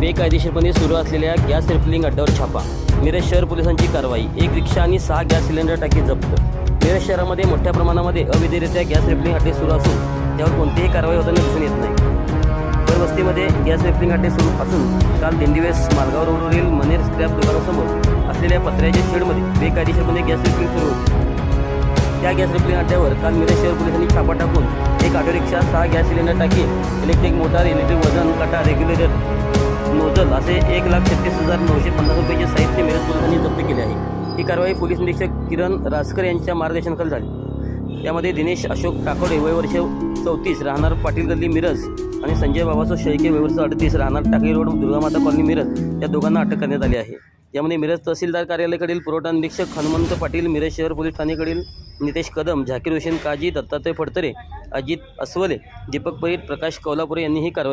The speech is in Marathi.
बेकायदेशीरपणे सुरू असलेल्या गॅस रिफिलिंग अड्ड्यावर छापा. मिरज शहर पोलिसांची कारवाई. एक रिक्षा आणि सहा गॅस सिलेंडर टाकी जप्त. मिरज शहरामध्ये मोठ्या प्रमाणामध्ये अवैधरित्या गॅस रिफिलिंग अड्डे सुरू असून त्यावर कोणतीही कारवाई होताना दिसून येत नाही. वस्तीमध्ये गॅस रिफिलिंग अड्डे सुरू असून काल दिंडीवेस मालगाव रोडवरील मनेर स्क्रॅप दुकानासमोर असलेल्या पत्र्याच्या शेडमध्ये बेकायदेशीरपणे गॅस रिफिलिंग सुरू होती. त्या गॅस रिफिलिंग अड्ड्यावर काल मिरज शहर पोलिसांनी छापा टाकून एक ऑटो रिक्षा सहा गॅस सिलेंडर टाकी इलेक्ट्रिक मोटार इलेक्ट्रिक वजन कटा रेग्युलेटर नोझल असे एक लाख छत्तीस हजार नऊशे पन्नास रुपयाचे साहित्य मिरज पोलिसांनी जप्त केले आहे. ही कारवाई पोलीस निरीक्षक किरण रासकर यांच्या मार्गदर्शनाखाली झाली. त्यामध्ये दिनेश अशोक टाकोडे वय वर्ष चौतीस राहणार पाटील गल्ली मिरज आणि संजय बाबासो शेळके वय वर्ष अडतीस राहणार टाकळी रोड दुर्गामाता कॉलनी मिरज या दोघांना अटक करण्यात आली आहे. यामध्ये मिरज तहसीलदार कार्यालयाकडील पुरवठा निरीक्षक हनुमंत पाटील मिरज शहर पोलीस ठाणेकडील नितेश कदम झाकीर हुसेन काजी दत्तात्रय फडतरे अजित अस्वले दीपक परीट प्रकाश कोल्हापुरे यांनी ही कारवाई